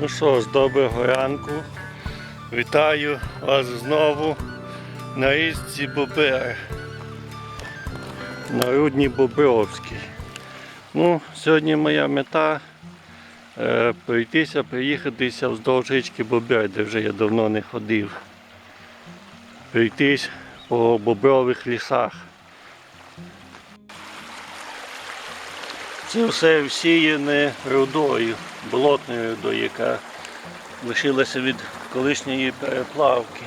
Ну що ж, доброго ранку. Вітаю вас знову на річці Бобер. На Рудні Бобровській. Ну, сьогодні моя мета е, пройтися, приїхатися вздовж річки Бобер, де вже я давно не ходив. Пройтись по бобрових лісах. Це все всіяне рудою, болотною рудою, яка лишилася від колишньої переплавки.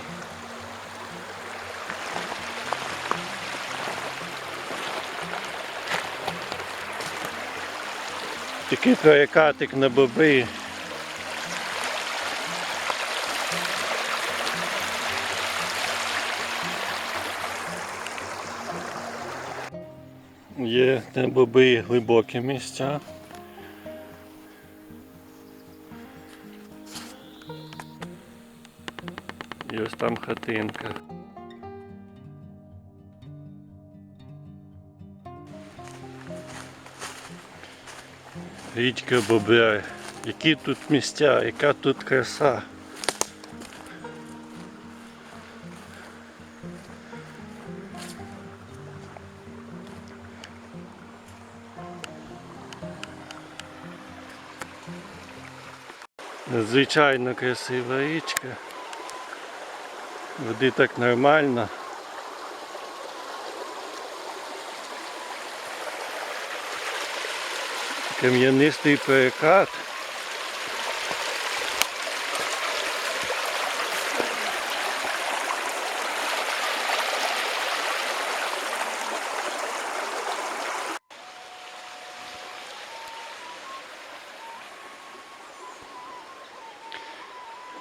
Такий перекатик на боби. Є де боби глибокі місця. Там хатинка. Річка Бобер. Які тут місця, яка тут краса. Надзвичайно красива річка. Води так нормально. Кам'янистий перекат.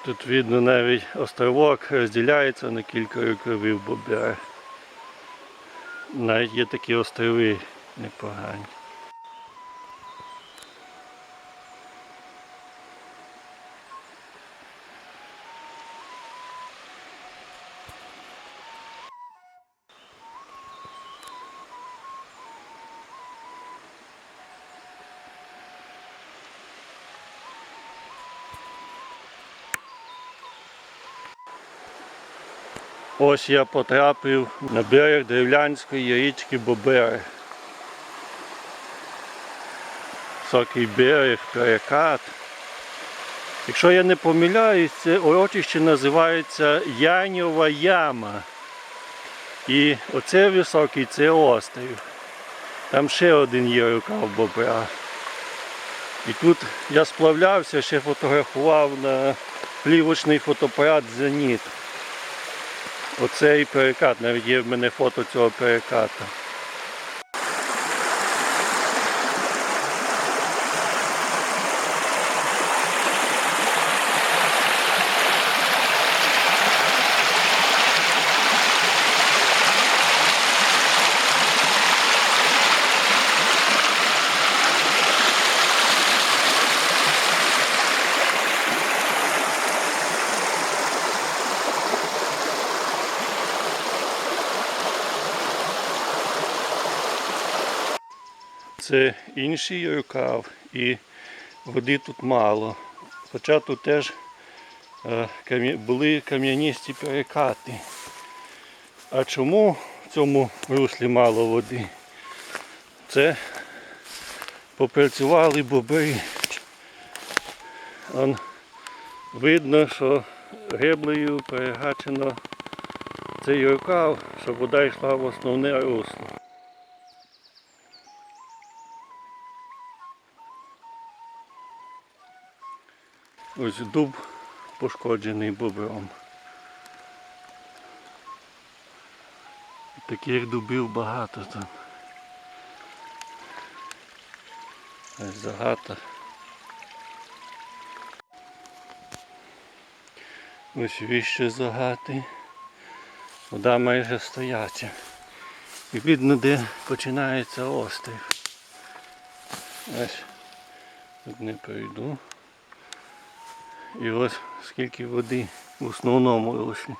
Тут видно навіть островок розділяється на кілька рукавів Бобера. Навіть є такі острови непогані. Ось я потрапив на берег древлянської річки Бобери. Високий берег, перекат. Якщо я не помиляюсь, це урочище називається Яньова яма. І оце високий це острів. Там ще один є рукав бобра. І тут я сплавлявся, ще фотографував на плівочний фотоапарат Зеніт. Оцей перекат, навіть є в мене фото цього перекату. Це інший рукав і води тут мало. Хоча тут теж е, були кам'яністі перекати. А чому в цьому руслі мало води? Це попрацювали бобри. Он видно, що греблею перегачено цей рукав, щоб вода йшла в основне русло. Ось дуб пошкоджений бобром. Таких дубів багато там. Ось загата. Ось віще загати. Вода майже стояча. І видно, де починається острів. Ось тут не пройду. І ось скільки води в основному руслі.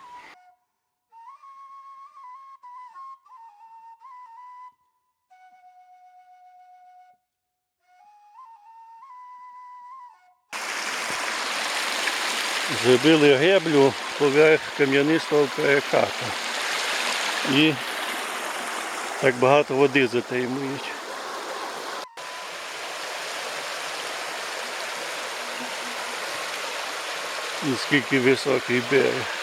зробили греблю поверх кам'янистого переката. І так багато води затримують. І скільки високий берег.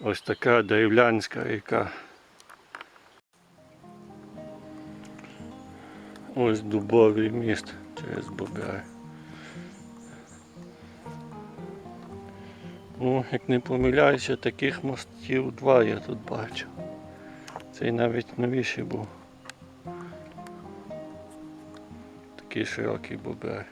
Ось така деревлянська ріка. Ось дубовий міст через Бобяр. Ну, як не помиляюся, таких мостів два я тут бачу. Цей навіть новіший був. Такий широкий бобер.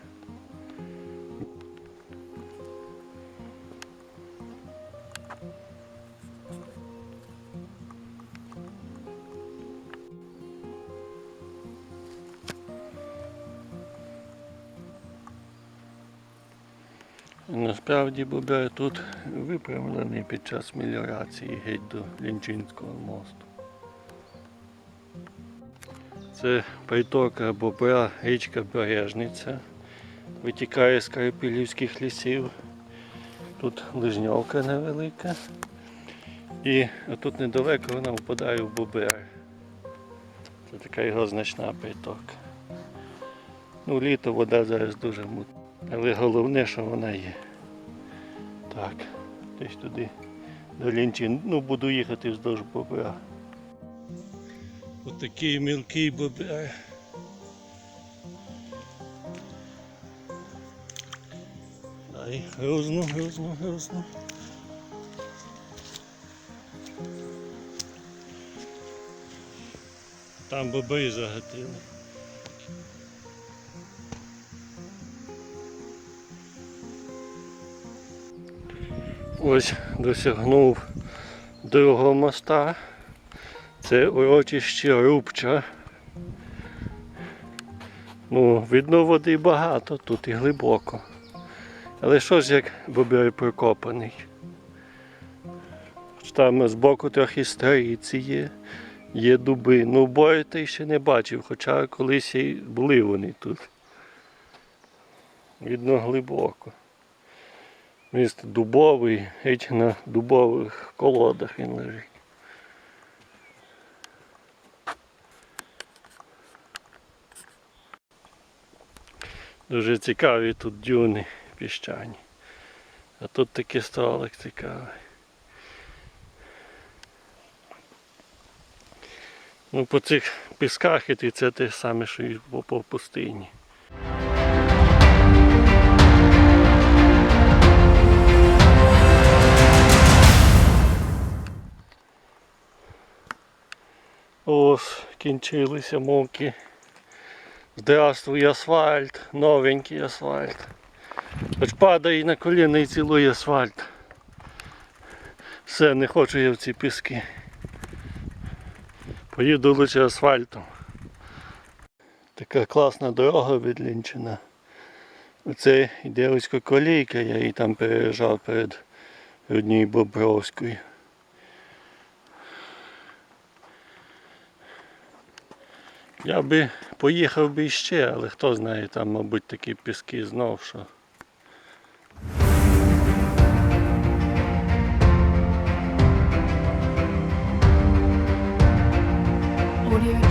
Насправді Бобер тут виправлений під час меліорації геть до Лінчинського мосту. Це притока Бобра, річка Бережниця, витікає з Карпілівських лісів. Тут лижньовка невелика. І отут недалеко вона впадає в Бобер. Це така його значна притока. Ну, літо вода зараз дуже мутна. Але головне, що вона є. Так, десь туди до Лінчин. Ну, буду їхати вздовж бобра. Отакий мілкий бобер. Ай, грозно, грозно, грозно. Там бобри загатили. Ось досягнув другого моста. Це урочище Рубча. Ну, видно, води багато, тут і глибоко. Але що ж як бобер прикопаний? Там збоку трохи стариці є, є дуби. Ну, бою ти ще не бачив, хоча колись і були вони тут. Видно глибоко. Міст дубовий, геть на дубових колодах він лежить. Дуже цікаві тут дюни піщані. А тут такий столик цікавий. Ну, по цих пісках іти це те саме, що і по, пустині. Ось кінчилися муки. Здравствуй, асфальт, новенький асфальт. Хоч падає на коліна і цілує асфальт. Все, не хочу я в ці піски. Поїду лише асфальтом. Така класна дорога відлінчена. Оце йде ось колійка, я її там переїжджав перед однією Бобровською. Я би поїхав би ще, але хто знає, там, мабуть, такі піски знов, що. Audio.